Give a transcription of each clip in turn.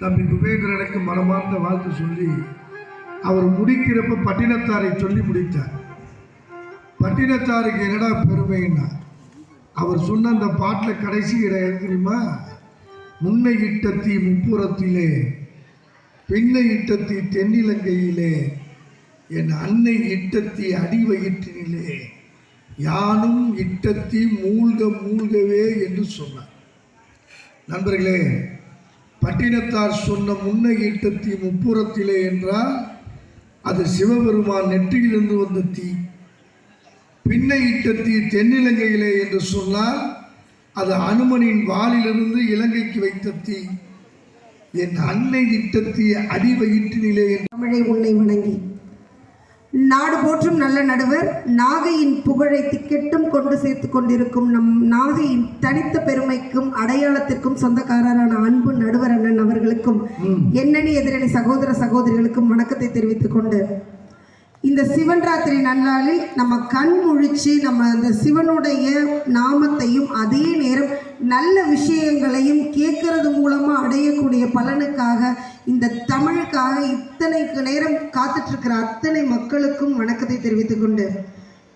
தம்பி குபேந்திரனுக்கு மனமார்ந்த வாழ்த்து சொல்லி அவர் முடிக்கிறப்ப பட்டினத்தாரை சொல்லி முடித்தார். பட்டினத்தாருக்கு என்னடா பெருமைன்னா அவர் சொன்ன அந்த பாட்டில் கடைசி இடம் தெரியுமா? முன்னை இட்டத்தி முப்புறத்திலே பெண்ணை இட்டத்தி தென்னிலங்கையிலே என் அன்னை இட்டத்தி அடிவயிற்றினிலே யானும் இட்டத்தி மூழ்க மூழ்கவே என்று சொன்னார். நண்பர்களே பட்டினத்தார் சொன்ன முன்னை தீ முப்புறத்திலே என்றால் அது சிவபெருமான் நெற்றியிலிருந்து வந்த தீ. பின்னை தீ தென்னிலங்கையிலே என்று சொன்னால் அது அனுமனின் வாளிலிருந்து இலங்கைக்கு வைத்த தீ. என் அன்னை இட்டத்தீ அடி வயிற்றினிலே என்று தமிழை உன்னை வணங்கி. நாடு போற்றும் நல்ல நடுவர் நாகையின் புகழை திக்கெட்டும் கொண்டு சேர்த்து கொண்டிருக்கும் நம் நாகையின் தனித்த பெருமைக்கும் அடையாளத்திற்கும் சொந்தக்காரரான அன்பு நடுவர் அண்ணன் அவர்களுக்கும் எண்ணணி எதிரணி சகோதர சகோதரிகளுக்கும் வணக்கத்தை தெரிவித்துக் கொண்டு இந்த சிவன் ராத்திரி நன்னாளில் நம்ம கண் முழிச்சு நம்ம அந்த சிவனுடைய நாமத்தையும் அதே நேரம் நல்ல விஷயங்களையும் கேட்கறது மூலமா அடையக்கூடிய பலனுக்காக இந்த தமிழுக்காக இத்தனை நேரம் காத்துட்டு இருக்கிற அத்தனை மக்களுக்கும் வணக்கத்தை தெரிவித்துக் கொண்டு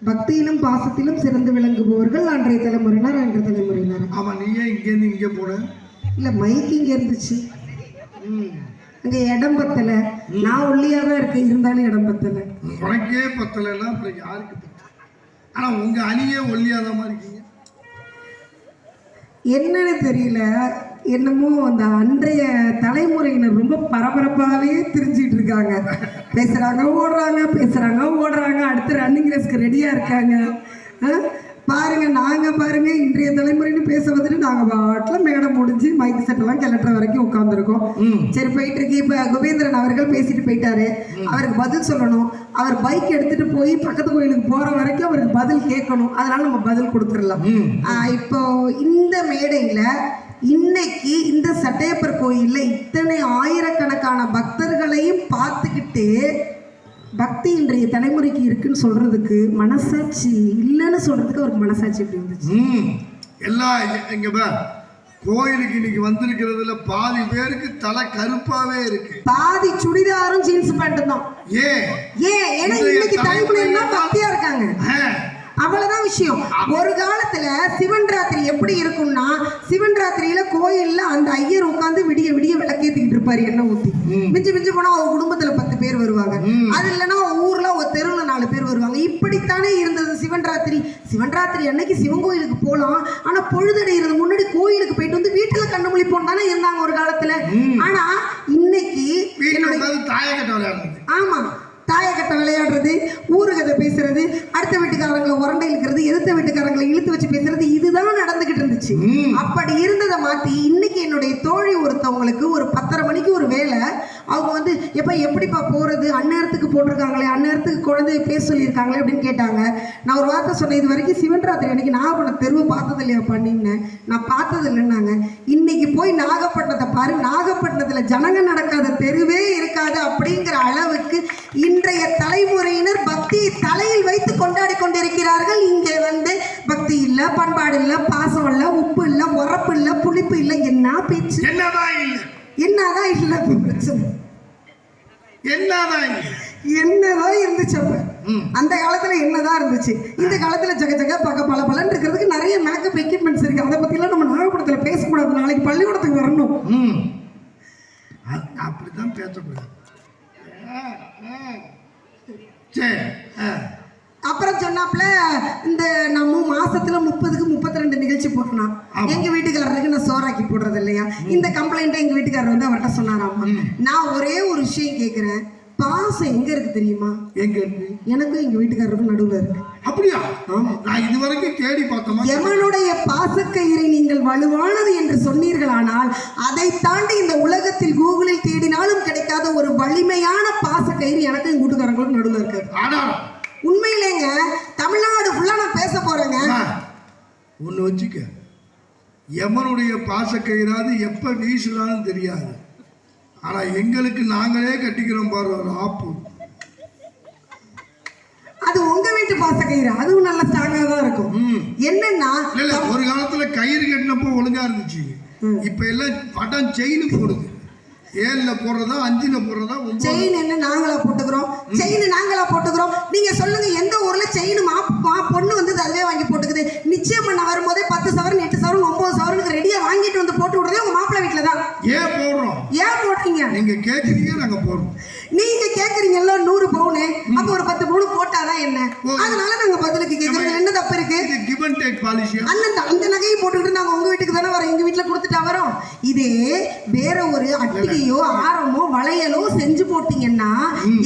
பக்தியிலும் பாசத்திலும் சிறந்து விளங்குபவர்கள் அன்றைய தலைமுறையினர் அன்றைய தலைமுறையினர். ஆமாம் நீ ஏன் இங்கேருந்து இங்கே போன? இல்லை மைக் இங்க இருந்துச்சு. அங்கே இடம் பத்தலை. நான் ஒல்லியாக தான் இருக்கேன் இருந்தாலும் இடம் பத்தலை. உனக்கே பத்தலைன்னா அப்புறம் யாருக்கு பத்தல? ஆனால் உங்கள் அணியே ஒல்லியாதாம இருக்கீங்க. என்னன்னு தெரியல. என்னமோ அந்த அன்றைய தலைமுறையினர் ரொம்ப பரபரப்பாகவே திரிஞ்சிட்டு இருக்காங்க. பேசுறாங்க ஓடுறாங்க பேசுறாங்க ஓடுறாங்க. அடுத்து ரன்னிங் ரேஸ்க்கு ரெடியா இருக்காங்க? பாருங்க நாங்க பாருங்க இன்றைய தலைமுறைன்னு பேச வந்துட்டு நாங்க பாட்டில் மேடம் முடிஞ்சு மைக் செட்டெல்லாம் கிளட்டுற வரைக்கும் உட்காந்துருக்கோம் சரி போயிட்டு இருக்கு. இப்ப குபேந்திரன் அவர்கள் பேசிட்டு போயிட்டாரு. அவருக்கு பதில் சொல்லணும். அவர் பைக் எடுத்துட்டு போய் பக்கத்து கோயிலுக்கு போற வரைக்கும் அவருக்கு பதில் கேட்கணும். அதனால நம்ம பதில் கொடுத்துடலாம். இப்போ இந்த மேடையில இன்னைக்கு இந்த சட்டையப்பர் கோயில்ல இத்தனை ஆயிரக்கணக்கான பக்தர்களையும் பார்த்துக்கிட்டு பக்தி இன்றைய தலைமுறைக்கு இருக்குன்னு சொல்றதுக்கு மனசாட்சி இல்லைன்னு சொல்றதுக்கு அவருக்கு மனசாட்சி எப்படி இருந்துச்சு ம். எல்லாம் இங்க- கோயிலுக்கு இன்னைக்கு வந்திருக்கிறதுல பாதி பேருக்கு தலை கருப்பாவே இருக்கு. பாதி சுடிதாரும் ஜீன்ஸ் பேண்ட்டும் தான். ஏன்? ஏன்? ஏன்னா இன்னைக்கு தலைமுறையில பக்தியா இருக்காங்க. விஷயம். ஒரு காலத்துல சிவன் ராத்திரி எப்படி இருக்கும்னா சிவன் ராத்திரியில கோயில்ல அந்த ஐயர் உட்கார்ந்து விடிய விடிய விளக்கேத்திக்கிட்டு இருப்பாரு எண்ணெய் ஊத்தி. மிஞ்சி மிஞ்சி போனா ஒரு குடும்பத்துல பத்து பேர் வருவாங்க. அது இல்லைன்னா ஊர்ல ஒரு தெருவுல நாலு பேர் வருவாங்க. இப்படித்தானே இருந்தது சிவன் ராத்திரி. சிவன் ராத்திரி அன்னைக்கு சிவன் கோயிலுக்கு போலாம். ஆனா பொழுதடைகிறது முன்னாடி கோயிலுக்கு போயிட்டு வந்து வீட்டுல கண்ணு முழிப்போம் தானே இருந்தாங்க ஒரு காலத்துல. ஆனா இன்னைக்கு உட்காந்து ஆமா. தாயக்கட்டை விளையாடுறது ஊருகதை பேசுறது அடுத்த வீட்டுக்காரங்களை உரண்டை இழுக்கிறது எதிர்த்த வீட்டுக்காரங்களை இழுத்து வச்சு பேசுறது இதுதான் நடந்துகிட்டு இருந்துச்சு. அப்படி இருந்ததை மாத்தி இன்னைக்கு என்னுடைய தோழி ஒருத்தவங்களுக்கு ஒரு பத்தரை மணிக்கு ஒரு வேலை அவங்க வந்து எப்ப எப்படிப்பா போறது? அந்நேரத்துக்கு போட்டிருக்காங்களே அந்நேரத்துக்கு குழந்தைய பேச சொல்லியிருக்காங்களே அப்படின்னு கேட்டாங்க. நான் ஒரு வார்த்தை சொன்னேன் இது வரைக்கும் சிவன் ராத்திரி அன்னைக்கு நாகப்பட்டினம் தெருவு பார்த்தது இல்லையா பண்ணின்னு நான் பார்த்தது இல்லைன்னாங்க இன்னைக்கு போய் நாகப்பட்டினத்தை பாரு. நாகப்பட்டினத்துல ஜனங்க நடக்காத தெருவே இருக்காது அப்படிங்கிற அளவுக்கு இன்றைய தலைமுறையினர் பக்தியை தலையில் வைத்து கொண்டாடி கொண்டிருக்கிறார்கள். இங்கே வந்து பக்தி இல்ல பண்பாடு இல்ல பாசம் இல்ல உப்பு இல்ல உரப்பு இல்ல புளிப்பு இல்ல. என்ன பேச்சு? என்னதான் இல்லை. என்னதான் இல்ல பிரச்சனை. என்னதான் என்னதான் இருந்துச்சு அப்ப. அந்த காலத்துல என்னதான் இருந்துச்சு? இந்த காலத்துல ஜக ஜக பக்க பல பலன் இருக்கிறதுக்கு நிறைய மேக்கப் எக்யூப்மெண்ட்ஸ் இருக்கு அதை பத்திலாம் நம்ம நாகப்படத்துல பேசக்கூடாது நாளைக்கு பள்ளிக்கூடத்துக்கு வரணும் ம் அ- அப்படிதான் பேசக்கூடாது ஆ, ஆ. சரி ஆ. அப்புறம் சொன்னாப்புல இந்த நம்ம மாசத்துல முப்பதுக்கு முப்பத்தி ரெண்டு நிகழ்ச்சி போட்டோம் ஆமா. எங்க வீட்டுக்காரருக்கு நான் சோறாக்கி போடுறது இல்லையா இந்த கம்ப்ளைண்ட்டை எங்க வீட்டுக்காரர் வந்து அவர்கிட்ட சொன்னாராமா நான் ஒரே ஒரு விஷயம் கேக்குறேன் பாசம் எங்க இருக்கு தெரியுமா எங்க இருக்கு எனக்கும் எங்க வீட்டுக்காரருக்கும் நடுவுல இருக்கு அப்படியா நான் இது வரைக்கும் தேடி பார்த்தோமா எமனுடைய பாசக்கயிறை நீங்கள் வலுவானது என்று சொன்னீர்களானால் அதை தாண்டி இந்த உலகத்தில் கூகுளில் தேடினாலும் கிடைக்காத ஒரு வலிமையான பாசக்கயிறு எனக்கு எங்க வீட்டுக்காரங்களுக்கும் நடுவுல இருக்கு. ஆனா உண்மையிலேங்க தமிழ்நாடு ஃபுல்லா நான் பேச போறேங்க. ஒன்று வச்சுக்க. எமனுடைய பாசக்கயிறாது எப்போ வீசுனாலும் தெரியாது. ஆனால் எங்களுக்கு நாங்களே கட்டிக்கிறோம் பாரு ஒரு ஆப்பு. அது உங்க வீட்டு பாசக்கயிறு அதுவும் நல்ல ஸ்ட்ராங்கா தான் இருக்கும். என்னன்னா இல்ல ஒரு காலத்துல கயிறு கட்டினப்போ ஒழுங்கா இருந்துச்சு. இப்ப எல்லாம் பட்டம் செயின் போடுது. ஏழுல போடுறதா அஞ்சுல போடுறதா செயின் என்ன நாங்களா போட்டுக்கிறோம்? செயின் நாங்களா போட்டுக்கிறோம்? நீங்க சொல்லுங்க எந்த ஊர்ல செயின் மா- பொண்ணு வந்து அதுவே வாங்கி போட்டுக்குது? நிச்சயம் பண்ண வரும்போதே பத்து சவரன் எட்டு சவரன் ஒன்பது சவரனுக்கு ரெடியா வாங்கிட்டு வந்து போட்டு விடுறதே உங்க மாப்பிள்ளை வீட்டுல தான் ஏன் போடுறோம்? ஏன் போடுறீங்க? நீங்க கேக்குறீங்க நாங்க போடுறோம். நீங்க கேக்குறீங்கல்ல நூறு பவுனு. அப்ப ஒரு பத்து பவுன் போட்டாதான் என்ன? அதனால நாங்க பதிலுக்கு கேக்குறது என்ன தப்பு இருக்கு? கிவ் அண்ட் டேக் பாலிசியா அந்த அந்த நகையை போட்டுக்கிட்டு நாங்க உங்க வீட்டுக்கு தானே வரோம். எங்க வீட்டுல கொடுத்துட்டா வரோம். இதே வேற ஒரு அட்டிகையோ ஆரமோ வளையலோ செஞ்சு போட்டீங்கன்னா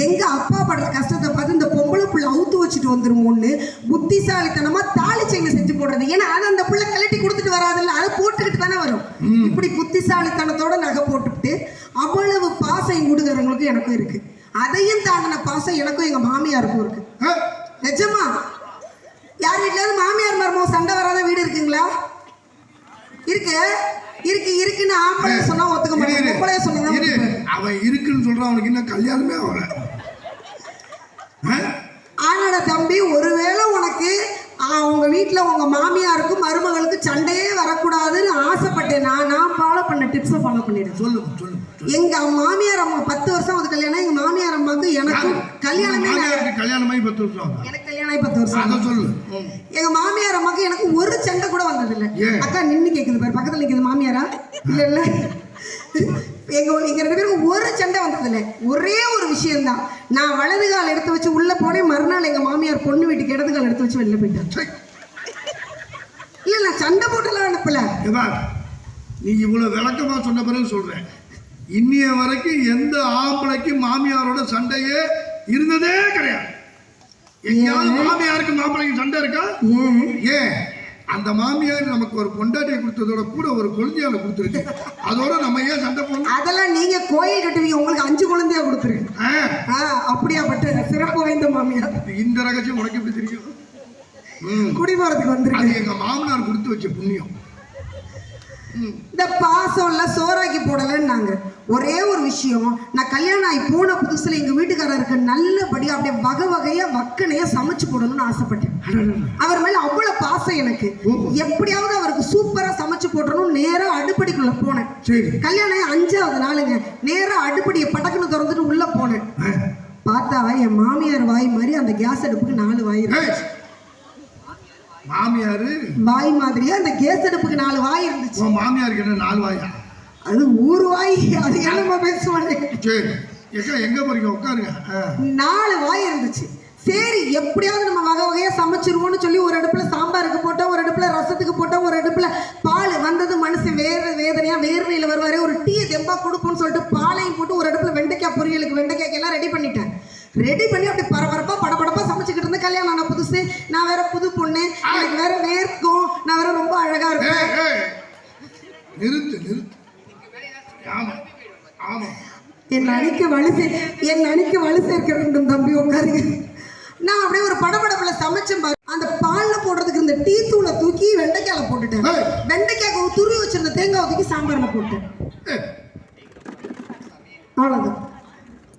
எங்க அப்பா படுற கஷ்டத்தை பார்த்து இந்த பொம்பளை புள்ள அவுத்து வச்சுட்டு வந்துருமோன்னு புத்திசாலித்தனமா தாலி செயினை செஞ்சு போடுறது. ஏன்னா அதை அந்த புள்ள கழட்டி கொடுத்துட்டு வராதுல்ல அதை போட்டுக்கிட்டு தானே வரும். இப்படி புத்திசாலித்தனத்தோட நகை போட்டுக்கிட்டு அவ்வளவு பாசம் எங்க எனக்கும் இருக்கு. அதையும் தாண்டின பாசம் எனக்கும் எங்க மாமியாருக்கும் இருக்கு. நிஜமா? யார் வீட்லயாவது மாமியார் மருமக சண்டை வராத வீடு இருக்குங்களா? இருக்கு. இருக்கு இருக்குன்னு ஆம்பளை சொன்னா ஒத்துக்க மாட்டேன் பொம்பளைய சொன்னா அவன் இருக்குன்னு சொல்றான் அவனுக்கு இன்னும் கல்யாணமே ஆகல. ஆ? ஆனாட தம்பி ஒருவேளை உனக்கு ஆ, உங்க வீட்ல உங்க மாமியாருக்கும் மருமகளுக்கு சண்டையே வரக்கூடாதுன்னு ஆசைப்பட்டேன். நான் நான் ஃபாலோ பண்ண டிப்ஸை ஃபாலோ பண்ணிடுறேன் சொல்லு சொல்லு சொல்லு. எங்க மாமியார் அம்மா பத்து வருஷம் ஆகுது கல்யாணம். எங்க மாமியார் அம்மாவுக்கு எனக்கும் கல்யாணமே கல்யாணமாகி பத்து வருஷம் எனக்கு கல்யாணம் ஆகி பத்து வருஷம் அதை சொல்லு. ம். எங்க மாமியார் அம்மாக்கு எனக்கு ஒரு சண்டை கூட வந்தது இல்ல ஏன்? அக்கா நின்னு கேக்குது பாரு. பக்கத்துல நிக்குது மாமியாரா? இல்ல இல்ல. எங்க எங்க ரெண்டு பேரும் ஒரு சண்டை வந்தது இல்ல ஒரே ஒரு விஷயம்தான். நான் வலது கால் எடுத்து வச்சு உள்ள போனேன். மறுநாள் எங்க மாமியார் பொண்ணு வீட்டுக்கு இடது கால் எடுத்து வச்சு வெளில போயிட்டேன். இல்ல இல்ல சண்டை போட்டுலாம் அனுப்பல நீ இவ்வளவு விளக்கமா சொன்ன பிறகு சொல்றேன். இன்னிய வரைக்கும் எந்த ஆம்பளைக்கு மாமியாரோட சண்டையே இருந்ததே கிடையாது. எங்கேயாவது மாமியாருக்கு மாப்பிள்ளைக்கு சண்டை இருக்கா? ஏன்? அந்த மாமியார் நமக்கு ஒரு பொண்டாட்டியை கொடுத்ததோட கூட ஒரு குழந்தையால கொடுத்துருக்கு. அதோட நம்ம ஏன் சண்டை போடணும்? அதெல்லாம் நீங்க கோயில் கட்டுவீங்க. உங்களுக்கு அஞ்சு குழந்தையா கொடுத்துருக்கு. அப்படியாப்பட்ட சிறப்பு வாய்ந்த மாமியார். இந்த ரகசியம் உனக்கு எப்படி தெரியும்? ம், குடி போறதுக்கு வந்திருக்கு எங்க மாமனார் கொடுத்து வச்ச புண்ணியம். இந்த பாசம்ல சோறாக்கி போடலன்னாங்க ஒரே ஒரு விஷயம் நான் கல்யாணம் ஆகி போன புதுசுல எங்க வீட்டுக்காரருக்கு நல்லபடியா அப்படியே வகை வகையா வக்கனையா சமைச்சு போடணும்னு ஆசைப்பட்டேன். அவர் மேல அவ்வளவு பாசம் எனக்கு. எப்படியாவது அவருக்கு சூப்பரா சமைச்சு போடணும் நேரா அடுப்படிக்குள்ள போனேன். கல்யாணம் அஞ்சாவது நாளுங்க. நேரா அடுப்படியை படக்குன்னு திறந்துட்டு உள்ள போனேன். பார்த்தா என் மாமியார் வாய் மாதிரி அந்த கேஸ் அடுப்புக்கு நாலு வாய் இருக்கு. ஏய், மாமியாரு? வாய் மாதிரியே? அந்த கேஸ் அடுப்புக்கு நாலு வாய் இருந்துச்சு. உன் மாமியாருக்கு என்ன நாலு வாயா? அது ஊர் வாய். அது என்னமா பேசுவானே சரி. எக்கா எங்க போறீங்க? உட்காருங்க. நாலு வாய் இருந்துச்சு. சரி எப்படியாவது நம்ம வகை வகையா சமைச்சிருவோம்னு சொல்லி ஒரு அடுப்புல சாம்பாருக்கு போட்டோம் ஒரு அடுப்புல ரசத்துக்கு போட்டோம் ஒரு அடுப்புல பால் வந்தது மனுஷன் வேற வேதனையா வேர்வையில வருவாரு. ஒரு டீ தெம்பா கொடுப்போம்னு சொல்லிட்டு பாலையும் போட்டு ஒரு அடுப்புல வெண்டைக்காய் பொரியலுக்கு வெண்டைக்காய்க்கு எல்லாம் ரெடி பண்ணிட்டேன். ரெடி பண்ணி அப்படி பரபரப்பா படபடப்பா சமைச்சுக்கிட்டு இருந்தேன் கல்யாணம் ஆன புதுசு. நான் வேற புது பொண்ணு. எனக்கு வேற வேர்க்கும். நான் வேற ரொம்ப அழகா இருப்பேன். நிறுத்து நிறுத்து. ஆமா ஆமா. என் அணிக்கு வலு சே என் அணிக்கு வலு சேர்க்க வேண்டும் தம்பி உட்காருங்க. நான் அப்படியே ஒரு படபடப்புல சமைச்சேன் பாரு. அந்த பால்ல போடுறதுக்கு இந்த டீ தூளை தூக்கி வெண்டைக்காயில போட்டுட்டேன். வெண்டைக்காய் துருவி வச்சிருந்த தேங்காய் தூக்கி சாம்பார்ல போட்டேன். அவ்வளவுதான்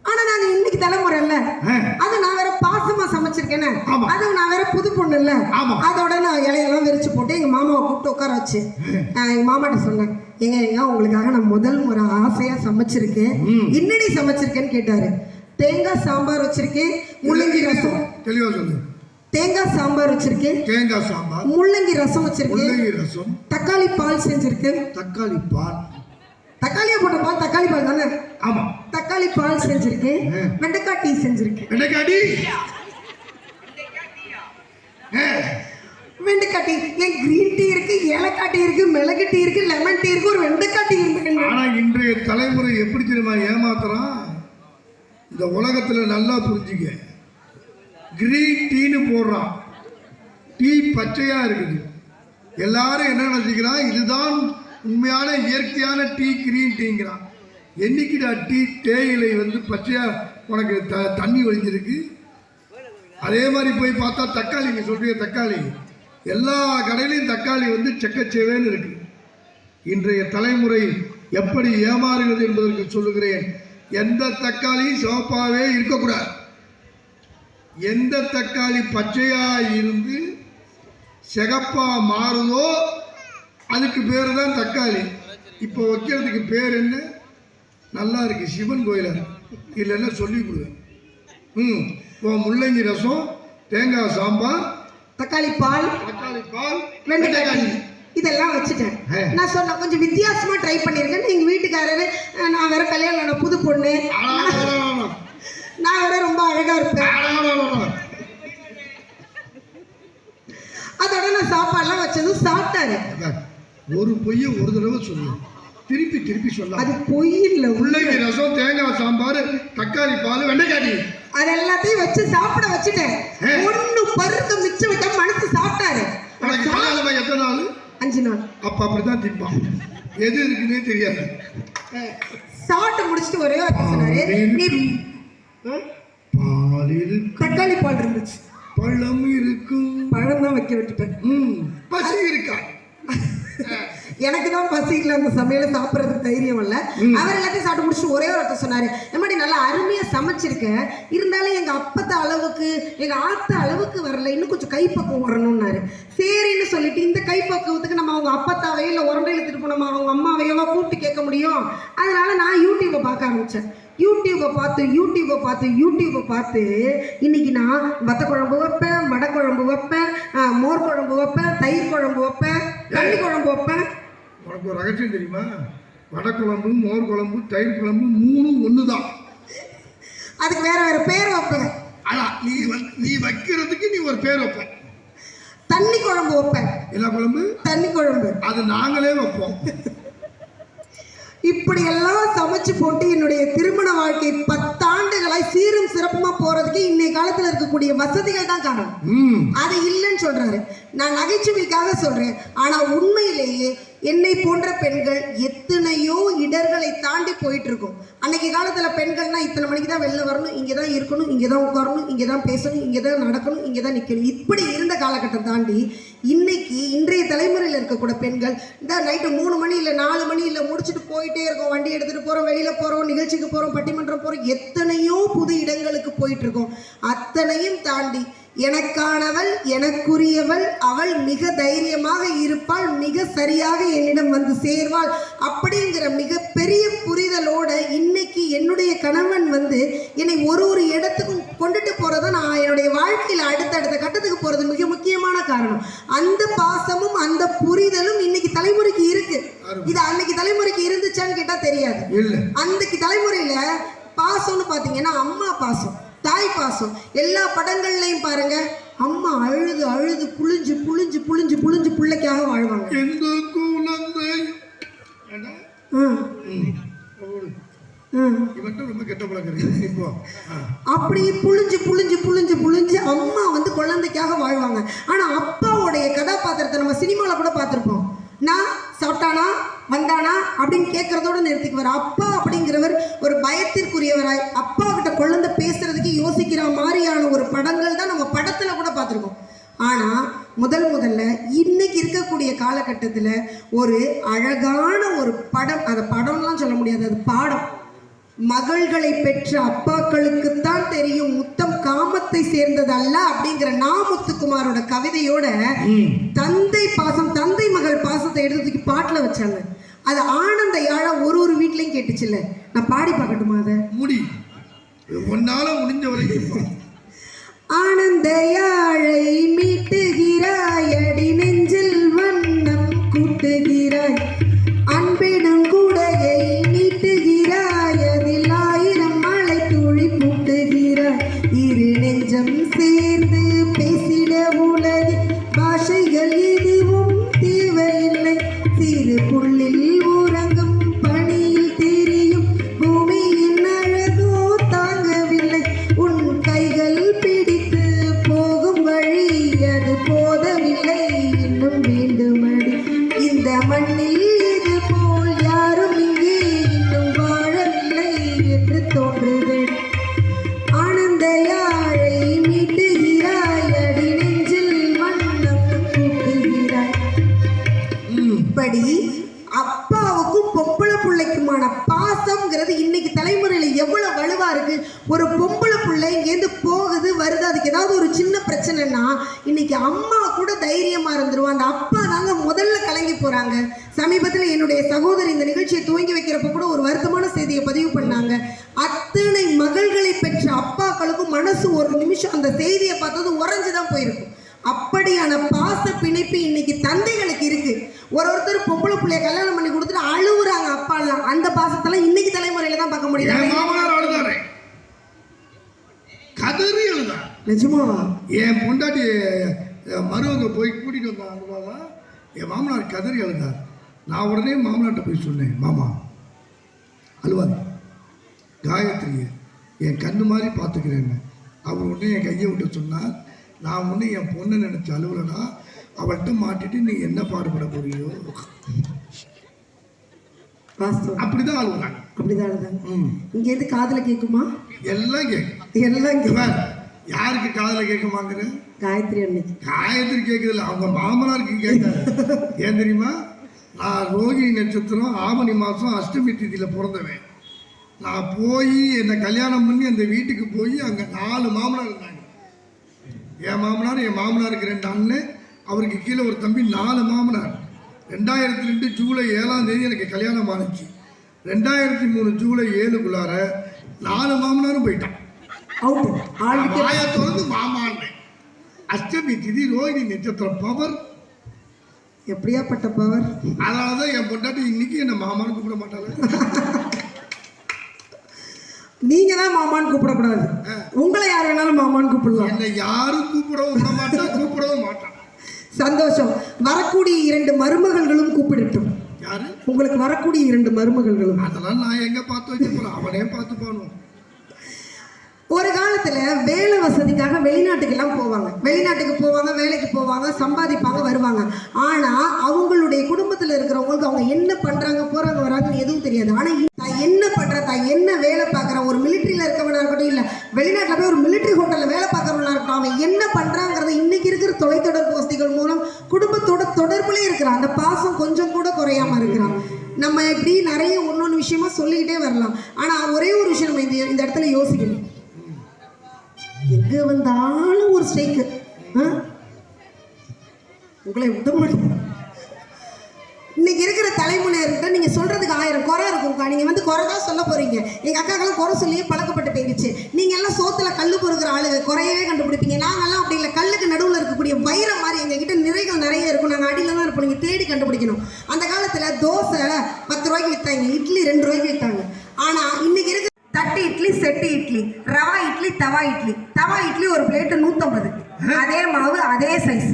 ஆனா நாங்க இன்னைக்கு தலைமுறை இல்ல ஆ. அது நான் வேற பாசமா சமைச்சிருக்கேனே ஆமா. அது நான் வேற புது பொண்ணு இல்ல. அதோட நான் இலையெல்லாம் விரிச்சு போட்டு எங்க மாமாவை கூப்பிட்டு உட்கார வச்சு எங்க மாமாட்ட சொன்னேன். எங்க எங்க உங்களுக்காக நான் முதல் முறை ஆசையா சமைச்சிருக்கேன். என்னடி சமைச்சிருக்கேன்னு கேட்டாரு. தேங்காய் சாம்பார் வச்சிருக்கேன் முள்ளங்கி ரசம். தெளிவா சொல்லு. தேங்காய் சாம்பார் வச்சிருக்கேன் தேங்காய் சாம்பார். முள்ளங்கி ரசம் வச்சிருக்கேன் முள்ளங்கி ரசம். தக்காளி பால் செஞ்சிருக்கேன். தக்காளி பால். தக்காளியை போட்ட பால் தக்காளி பால் தானே? ஆமா. தக்காளி பால் செஞ்சிருக்கேன். வெண்டைக்காய் டீ செஞ்சிருக்கேன். வெண்டைக்காடி ஏய், வெண்டைக்காய் டீ ஏன் கிரீன் டீ இருக்கு ஏலக்காய் டீ இருக்கு மிளகு டீ இருக்கு லெமன் டீ இருக்கு ஒரு வெண்டைக்காய் டீ இருக்கு. ஆனா இன்றைய தலைமுறை எப்படி தெரியுமா ஏமாத்துறான்? இந்த உலகத்துல நல்லா புரிஞ்சுக்க. கிரீன் டீன்னு போடுறான். டீ பச்சையா இருக்குது. எல்லாரும் என்ன நினைச்சுக்கிறான்? இதுதான் உண்மையான இயற்கையான டீ கிரீன் டீங்கிறான் என்னைக்குடா டீ தேயிலை வந்து பச்சையா உனக்கு த தண்ணி வழிஞ்சிருக்கு அதே மாதிரி போய் பார்த்தா தக்காளி நீ தக்காளி. எல்லா கடையிலையும் தக்காளி வந்து செக்கச்சேவேன்னு இருக்கு. இன்றைய தலைமுறை எப்படி ஏமாறுகிறது என்பதற்கு சொல்லுகிறேன். எந்த தக்காளியும் சிவப்பாகவே இருக்கக்கூடாது. எந்த தக்காளி பச்சையாக இருந்து சிகப்பாக மாறுதோ அதுக்கு பேர் தான் தக்காளி. இப்போ வைக்கிறதுக்கு பேர் என்ன? நல்லா இருக்கு சிவன் கோயில? இல்லைன்னா சொல்லி கொடுவேன் ம் முள்ளங்கி ரசம் தேங்காய் சாம்பார் தக்காளி பால் தக்காளி பால் வெண்டைக்காய் இதெல்லாம் வச்சுட்டேன். நான் சொன்னேன் கொஞ்சம் வித்தியாசமா ட்ரை பண்ணியிருக்கேன். எங்க வீட்டுக்காரரு நான் வேற கல்யாணம் புது பொண்ணு. நான் வேற ரொம்ப அழகா இருப்பேன். அதோட நான் சாப்பாடுலாம் வச்சதும் சாப்பிட்டாரு. ஒரு பொய்ய ஒரு தடவை சொல்லு. திருப்பி திருப்பி சொல்ல அது பொய் இல்ல உள்ள முள்ளங்கி ரசம் தேங்காய் சாம்பார் தக்காளி பால் வெண்டைக்காய் அது எல்லாத்தையும் வச்சு சாப்பிட வச்சுட்டேன். பருக்க மிச்சம் விட்ட மனசு சாப்பிட்டாரு. கல்யாணம் எத்தனை நாள்? அஞ்சு நாள். அப்ப அப்படிதான் திம்பான் எது இருக்குன்னே தெரியாது. சாப்பிட்டு முடிச்சுட்டு ஒரே ஒரு சொன்னாரு தக்காளி பால் இருந்துச்சு. பழம் இருக்கும் பழம் தான் வைக்க விட்டுட்டேன். பசி இருக்கா? எனக்கு தான் பசி இல்லை அந்த சமையலை சாப்பிட்றதுக்கு தைரியம் இல்லை. அவர் எல்லாத்தையும் சாப்பிட்டு முடிச்சுட்டு ஒரே ஒரு சொன்னாரு. எம்மாடி நல்லா அருமையா சமைச்சிருக்க. இருந்தாலும் எங்க அப்பத்த அளவுக்கு எங்க ஆத்த அளவுக்கு வரல. இன்னும் கொஞ்சம் கைப்பக்குவம் வரணும்னாரு. சரின்னு சொல்லிட்டு இந்த கைப்பக்குவத்துக்கு நம்ம அவங்க அப்பத்தாவையோ இல்லை உரண்டை இழுத்துட்டு போனோம் அவங்க அம்மாவையோ கூப்பிட்டு கேட்க முடியும். அதனால நான் யூடியூப்பை பார்க்க ஆரம்பிச்சேன். யூடியூப்பை பார்த்து யூடியூப்பை பார்த்து யூடியூப்பை பார்த்து இன்னைக்கு நான் வத்த குழம்பு வைப்பேன் வடை குழம்பு வைப்பேன் மோர் குழம்பு வைப்பேன் தயிர் குழம்பு வைப்பேன் தண்ணி குழம்பு வைப்பேன். உனக்கு ஒரு ரகசியம் தெரியுமா? வடை குழம்பு மோர் குழம்பு தயிர் குழம்பு மூணும் ஒன்று தான் அதுக்கு வேற வேற பேர் வைப்பேன். ஆனா நீ வந்து நீ வைக்கிறதுக்கு நீ ஒரு பேர் வைப்ப தண்ணி குழம்பு வைப்பேன். என்ன குழம்பு? தண்ணி குழம்பு. அது நாங்களே வைப்போம். இப்படி எல்லாம் சமைச்சு போட்டு என்னுடைய திருமண வாழ்க்கை பத்தாண்டுகளாய் சீரும் சிறப்புமா போறதுக்கு இன்னைய காலத்துல இருக்கக்கூடிய வசதிகள் தான் காரணம். ம். அது இல்லைன்னு சொல்றாரு. நான் நகைச்சுவைக்காக சொல்றேன். ஆனா உண்மையிலேயே என்னை போன்ற பெண்கள் எத்தனையோ இடர்களை தாண்டி போயிட்டு இருக்கோம் அன்னைக்கு காலத்தில் பெண்கள்னா இத்தனை மணிக்கு தான் வெளில வரணும் இங்கே தான் இருக்கணும் இங்கே தான் உட்காரணும் இங்கே தான் பேசணும் இங்கே தான் நடக்கணும் இங்கே தான் நிற்கணும் இப்படி இருந்த காலகட்டம் தாண்டி இன்னைக்கு இன்றைய தலைமுறையில் இருக்கக்கூட பெண்கள் இந்த நைட்டு மூணு மணி இல்லை நாலு மணி இல்லை முடிச்சுட்டு போயிட்டே இருக்கோம். வண்டி எடுத்துகிட்டு போகிறோம் வெளியில் போகிறோம் நிகழ்ச்சிக்கு போகிறோம் பட்டிமன்றம் போகிறோம் எத்தனையோ புது இடங்களுக்கு போயிட்டு இருக்கோம் அத்தனையும் தாண்டி எனக்கானவள் எனக்குரியவள் அவள் மிக தைரியமாக இருப்பாள் மிக சரியாக என்னிடம் வந்து சேர்வாள் அப்படிங்கிற மிகப்பெரிய புரிதலோட இன்னைக்கு என்னுடைய கணவன் வந்து என்னை ஒரு ஒரு இடத்துக்கும் கொண்டுட்டு போறத நான் என்னுடைய வாழ்க்கையில அடுத்தடுத்த கட்டத்துக்கு போறது மிக முக்கியமான காரணம். அந்த பாசமும் அந்த புரிதலும் இன்னைக்கு தலைமுறைக்கு இருக்கு. இது அன்னைக்கு தலைமுறைக்கு இருந்துச்சான்னு கேட்டா தெரியாது. இல்லை. அன்றைக்கு தலைமுறையில பாசம்னு பார்த்தீங்கன்னா அம்மா பாசம். தாய் பாசம் எல்லா படங்கள்லையும் பாருங்க அம்மா அழுது அழுது புளிஞ்சு புளிஞ்சு புளிஞ்சு புளிஞ்சு பிள்ளைக்காக வாழ்வாங்க. எந்த குழந்தை. அப்படி புளிஞ்சு புளிஞ்சு புளிஞ்சு புளிஞ்சு அம்மா வந்து குழந்தைக்காக வாழ்வாங்க. ஆனா அப்பாவுடைய கதாபாத்திரத்தை நம்ம சினிமால கூட பார்த்துருப்போம். நான் சாப்பிட்டானா? வந்தானா அப்படின்னு கேட்கறதோட நிறுத்திக்குவார். அப்பா அப்படிங்கிறவர் ஒரு பயத்திற்குரியவராய் அப்பா கிட்ட குழந்தை பேசுறதுக்கு யோசிக்கிற மாதிரியான ஒரு படங்கள் தான் நம்ம படத்துல கூட பார்த்துருக்கோம். ஆனா முதல் முதல்ல இன்னைக்கு இருக்கக்கூடிய காலகட்டத்தில் ஒரு அழகான ஒரு படம் அதை படம்லாம் சொல்ல முடியாது அது பாடம். மகள்களை பெற்ற அப்பாக்களுக்குத்தான் தெரியும் முத்தம் காமத்தை சேர்ந்தது அல்ல அப்படிங்கிற நா முத்துக்குமாரோட கவிதையோட தந்தை பாசம் தந்தை மகள் பாசத்தை எடுத்து தூக்கி பாட்டில் வச்சாங்க அது ஆனந்த யாழா ஒரு ஒரு வீட்லயும் கேட்டுச்சுல்ல. நான் பாடி பார்க்கட்டுமா அதை? முடி. உன்னால முடிஞ்ச வரைக்கும் ஆனந்த யாழை மீட்டுகிறாய் அடி நெஞ்சில் வண்ணம் கூட்டுகிறாய். என்னுடைய சகோதரி இந்த நிகழ்ச்சியை துவங்கி வைக்கிறப்ப கூட ஒரு வருத்தமான செய்தியை பதிவு பண்ணாங்க. அத்தனை மகள்களை பெற்ற அப்பாக்களுக்கும் மனசு ஒரு நிமிஷம் அந்த செய்தியை பார்த்தது உறைஞ்சு தான் போயிருக்கும் அப்படியான பாச பிணைப்பு இன்னைக்கு தந்தைகளுக்கு இருக்கு. ஒரு ஒருத்தர் பொம்பளை பிள்ளைய கல்யாணம் பண்ணி கொடுத்துட்டு அழுவுறாங்க அப்பாலாம் அந்த பாசத்தெல்லாம் இன்னைக்கு தலைமுறையில தான் பார்க்க முடியுது. கதறி அழுதார். நிஜமாவா என் பொண்டாட்டி மருமக போய் கூட்டிட்டு வந்தாங்க என் மாமனார் கதறி அழுதார். நான் உடனே மாமனார்ட்ட போய் சொன்னேன் மாமா அழுவாது. காயத்ரி என் கண்ணு மாதிரி பார்த்துக்கிறேன்னு. அவர் உடனே என் கையை விட்டு சொன்னார் நான் ஒன்று என் பொண்ணை நினச்சி அழுவலனா அவள்கிட்ட மாட்டிட்டு நீ என்ன பாடுபட போறியோ? அப்படிதான் அழுகுறாங்க அப்படிதான் அழுதாங்க ம். இங்க எது காதுல கேக்குமா? எல்லாம் கேட்கும் எல்லாம் இவன் யாருக்கு காதில் கேட்குமாங்கிற காயத்ரி அன்னைக்கு காயத்ரி கேட்குதில்ல அவங்க மாமனாருக்கு கேட்காது ஏன் தெரியுமா? நான் ரோகிணி நட்சத்திரம் ஆவணி மாதம் அஷ்டமி திதியில் பிறந்தவன். நான் போய் என்னை கல்யாணம் பண்ணி அந்த வீட்டுக்கு போய் அங்கே நாலு மாமனார் இருந்தாங்க. என் மாமனார் என் மாமனாருக்கு ரெண்டு அண்ணன் அவருக்கு கீழே ஒரு தம்பி நாலு மாமனார். ரெண்டாயிரத்தி ரெண்டு ஜூலை ஏழாம் தேதி எனக்கு கல்யாணம் ஆனிச்சு ரெண்டாயிரத்தி மூணு ஜூலை ஏழுக்குள்ளார நாலு மாமனாரும் போயிட்டான். வாயை திறந்து மாமான்னு அஷ்டமி திதி ரோஹிணி நட்சத்திரம் பவர் எப்படியாப்பட்ட பவர் அதனால தான் என் பொண்டாட்டி இன்னைக்கு என்ன மாமான்னு கூப்பிட மாட்டாங்க நீங்க தான் மாமான்னு கூப்பிடக்கூடாது. உங்களை யார் வேணாலும் மாமான்னு கூப்பிடலாம். என்னை யாரும் கூப்பிடவும் விட மாட்டா கூப்பிடவும் மாட்டான் சந்தோஷம். வரக்கூடிய இரண்டு மருமகள்களும் கூப்பிடட்டும். யாரு? உங்களுக்கு வரக்கூடிய இரண்டு மருமகள்களும். அதெல்லாம் நான் எங்க பார்த்து வைக்க போறேன்? அவனே பார்த்து போகணும் ஒரு காலத்துல வேலை வசதிக்காக வெளிநாட்டுக்கெல்லாம் போவாங்க. வெளிநாட்டுக்கு போவாங்க வேலைக்கு போவாங்க சம்பாதிப்பாங்க வருவாங்க. இருக்கிறவங்களுக்கு அவங்க என்ன பண்றாங்க போறாங்க வராங்கன்னு எதுவும் தெரியாது. ஆனா தான் என்ன பண்ற தான் என்ன வேலை பார்க்கறான் ஒரு மிலிட்டரியில இருக்கவனா இருக்கட்டும் இல்ல வெளிநாட்டுல போய் ஒரு மிலிட்ரி ஹோட்டல்ல வேலை பார்க்கறவனா இருக்கட்டும் அவன் என்ன பண்றாங்கிறத இன்னைக்கு இருக்கிற தொலைத்தொடர்பு வசதிகள் மூலம் குடும்பத்தோட தொடர்புலயே இருக்கிறான். அந்த பாசம் கொஞ்சம் கூட குறையாம இருக்கிறான். நம்ம இப்படி நிறைய ஒன்னொன்று விஷயமா சொல்லிக்கிட்டே வரலாம். ஆனா ஒரே ஒரு விஷயம் நம்ம இந்த இந்த இடத்துல யோசிக்கணும். எங்க வந்தாலும் ஒரு ஸ்ட்ரைக்கு உங்களை விட மாட்டேன் இன்னைக்கு இருக்கிற தலைமுறையிட்ட நீங்க சொல்றதுக்கு ஆயிரம் குறை இருக்கும்க்கா நீங்க வந்து குறை தான் சொல்ல போறீங்க. எங்க அக்காக்கெல்லாம் குறை சொல்லியே பழக்கப்பட்டு போயிடுச்சு நீங்க எல்லாம் சோத்துல கல்லு பொறுக்கிற ஆளுங்க குறையவே கண்டுபிடிப்பீங்க. நாங்கெல்லாம் அப்படி இல்லை கல்லுக்கு நடுவில் இருக்கக்கூடிய வைரம் மாதிரி எங்க கிட்ட நிறைகள் நிறைய இருக்கும் நாங்க அடியில தான் இருப்போம் நீங்க தேடி கண்டுபிடிக்கணும் அந்த காலத்துல தோசை பத்து ரூபாய்க்கு வித்தாங்க இட்லி ரெண்டு ரூபாய்க்கு வித்தாங்க ஆனா இன்னைக்கு இருக்க தட்டு இட்லி செட்டு இட்லி ரவா இட்லி தவா இட்லி தவா இட்லி ஒரு பிளேட்டு நூற்றம்பது அதே மாவு அதே சைஸ்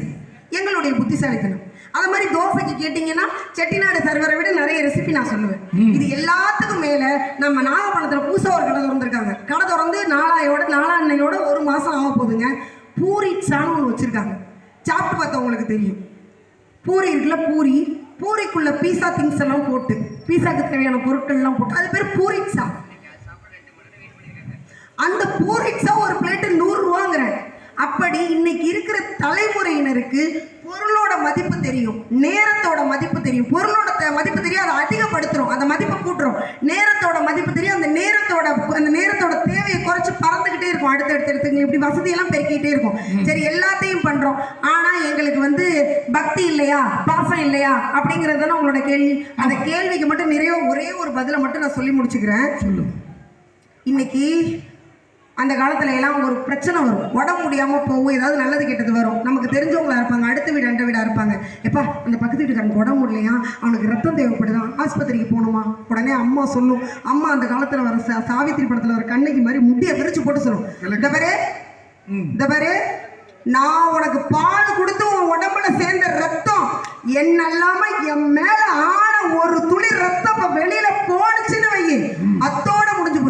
எங்களுடைய புத்திசாலித்தனம் அது மாதிரி தோசைக்கு கேட்டிங்கன்னா செட்டிநாடு சர்வரை விட நிறைய ரெசிபி நான் சொல்லுவேன் இது எல்லாத்துக்கும் மேலே நம்ம நாகப்பழத்தில் புதுசாக ஒரு கடை திறந்துருக்காங்க கடை திறந்து நாலாயோட நாலாண்ணையோட ஒரு மாதம் ஆக போகுதுங்க பூரி சாணம் ஒன்று வச்சுருக்காங்க சாப்பிட்டு பார்த்தவங்களுக்கு தெரியும் பூரி இருக்குல்ல பூரி பூரிக்குள்ள பீஸா திங்ஸ் எல்லாம் போட்டு பீஸாக்கு தேவையான பொருட்கள் எல்லாம் போட்டு அது பேர் பூரிக்ஸா அந்த பூரிக்ஸா ஒரு பிளேட்டு நூறு ரூபாங்கிறேன். அப்படி இன்னைக்கு இருக்கிற தலைமுறையினருக்கு பொருளோட மதிப்பு தெரியும். நேரத்தோட மதிப்பு தெரியும். பொருளோட மதிப்பு தெரியும். அதை அதிகப்படுத்துறோம். அந்த மதிப்பை கூட்டுறோம். நேரத்தோட மதிப்பு தெரியும். அந்த நேரத்தோட அந்த நேரத்தோட தேவையை குறைச்சு பறந்துகிட்டே இருக்கும். அடுத்தடுத்து எடுத்துங்க இப்படி வசதியெல்லாம் பெருக்கிட்டே இருக்கும். சரி எல்லாத்தையும் பண்றோம். ஆனா எங்களுக்கு வந்து பக்தி இல்லையா? பாசம் இல்லையா? அப்படிங்கிறது தானே உங்களோட கேள்வி. அந்த கேள்விக்கு மட்டும் நிறைய ஒரே ஒரு பதிலை மட்டும் நான் சொல்லி முடிச்சுக்கிறேன். இன்னைக்கு அந்த காலத்துல எல்லாம் ஒரு பிரச்சனை வரும். உடம்பு முடியாம போகும். ஏதாவது நல்லது கெட்டது வரும். நமக்கு தெரிஞ்சவங்களா இருப்பாங்க. அடுத்த வீடு அண்ட வீடா இருப்பாங்க. எப்பா அந்த பக்கத்து வீட்டுக்காரனுக்கு உடம்பு முடியலையா? அவனுக்கு ரத்தம் தேவைப்படுதான் ஆஸ்பத்திரிக்கு போகணுமா? உடனே அம்மா சொல்லும். அம்மா அந்த காலத்துல வர சாவித்திரி படத்துல வர கண்ணகி மாதிரி முட்டியை விரிச்சு போட்டு சொல்லும். இந்த பாரு. இந்த பாரு. நான் உனக்கு பால் கொடுத்து உன் உடம்புல சேர்ந்த ரத்தம். என்ன இல்லாம என் மேல ஆன ஒரு துளி ரத்தம் வெளியில போனுச்சுன்னு வை அத்தோட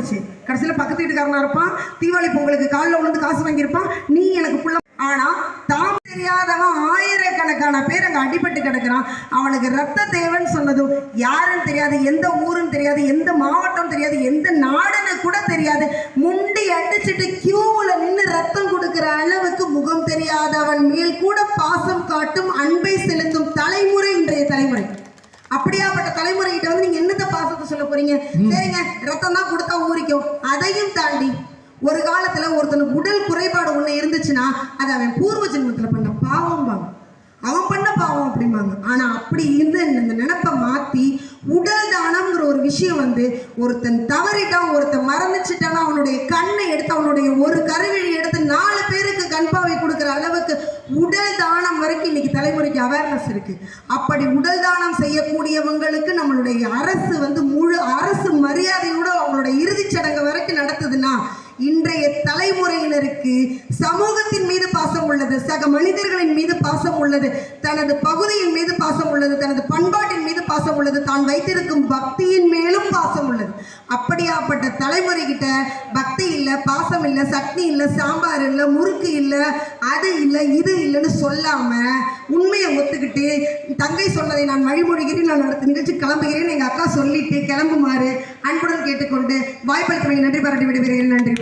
போச்சு. கடைசியில பக்கத்து வீட்டுக்காரனா இருப்பான். தீபாவளி பொங்கலுக்கு காலில் விழுந்து காசு வாங்கியிருப்பான். நீ எனக்கு புள்ள ஆனா தாம் தெரியாதவன் ஆயிரக்கணக்கான பேர் அங்க அடிபட்டு கிடக்குறான். அவனுக்கு ரத்த தேவைன்னு சொன்னதும் யாருன்னு தெரியாது எந்த ஊருன்னு தெரியாது எந்த மாவட்டம் தெரியாது எந்த நாடுன்னு கூட தெரியாது. முண்டி அடிச்சிட்டு கியூவில் நின்று ரத்தம் கொடுக்கிற அளவுக்கு முகம் தெரியாதவன் மேல் கூட பாசம் காட்டும் அன்பை செலுத்தும் தலைமுறை இன்றைய தலைமுறை. அப்படியாப்பட்ட தலைமுறை கிட்ட வந்து நீங்க என்னத்த பாசத்தை சொல்ல போறீங்க? சரிங்க ரத்தம் தான் கொடுத்தா ஊறிக்கும் அதையும் தாண்டி ஒரு காலத்துல ஒருத்தனுக்கு உடல் குறைபாடு ஒண்ணு இருந்துச்சுன்னா அது அவன் பூர்வ ஜென்மத்துல பண்ண பாவம்பாங்க. அவன் பண்ண பாவம் அப்படிம்பாங்க. ஆனா அப்படி இருந்த இந்த நினைப்பை மாத்தி உடல் தானம்ங்கிற ஒரு விஷயம் வந்து ஒருத்தன் தவறிட்டான் ஒருத்தன் மறந்துச்சுட்டானா அவனுடைய கண்ணை எடுத்து அவனுடைய ஒரு கருவிழி எடுத்து நாலு பேருக்கு கண்பாவை கொடுக்குற அளவுக்கு உடல் தானம் வரைக்கும் இன்னைக்கு தலைமுறைக்கு அவேர்னஸ் இருக்கு. அப்படி உடல் தானம் செய்யக்கூடியவங்களுக்கு நம்மளுடைய அரசு வந்து முழு அரசு மரியாதையோட அவங்களுடைய இறுதிச் சடங்கு வரைக்கும் நடத்துதுன்னா இன்றைய தலைமுறையினருக்கு சமூகத்தின் மீது பாசம் உள்ளது சக மனிதர்களின் மீது பாசம் உள்ளது தனது பகுதியின் மீது பாசம் உள்ளது தனது பண்பாட்டின் மீது பாசம் உள்ளது தான் வைத்திருக்கும் பக்தியின் மேலும் பாசம் உள்ளது. அப்படியாப்பட்ட தலைமுறைகிட்ட பக்தி இல்லை பாசம் இல்லை சட்னி இல்லை சாம்பார் இல்லை முறுக்கு இல்லை அது இல்லை இது இல்லைன்னு சொல்லாமல் உண்மையை ஒத்துக்கிட்டு தங்கை சொன்னதை நான் வழிமொழிகிறேன் நான் அடுத்த நிகழ்ச்சி கிளம்புகிறேன் எங்கள் அக்கா சொல்லிட்டு கிளம்புமாறு அன்புடன் கேட்டுக்கொண்டு வாய்ப்பளித்தவங்க நன்றி பாராட்டி விடுகிறேன் நன்றி.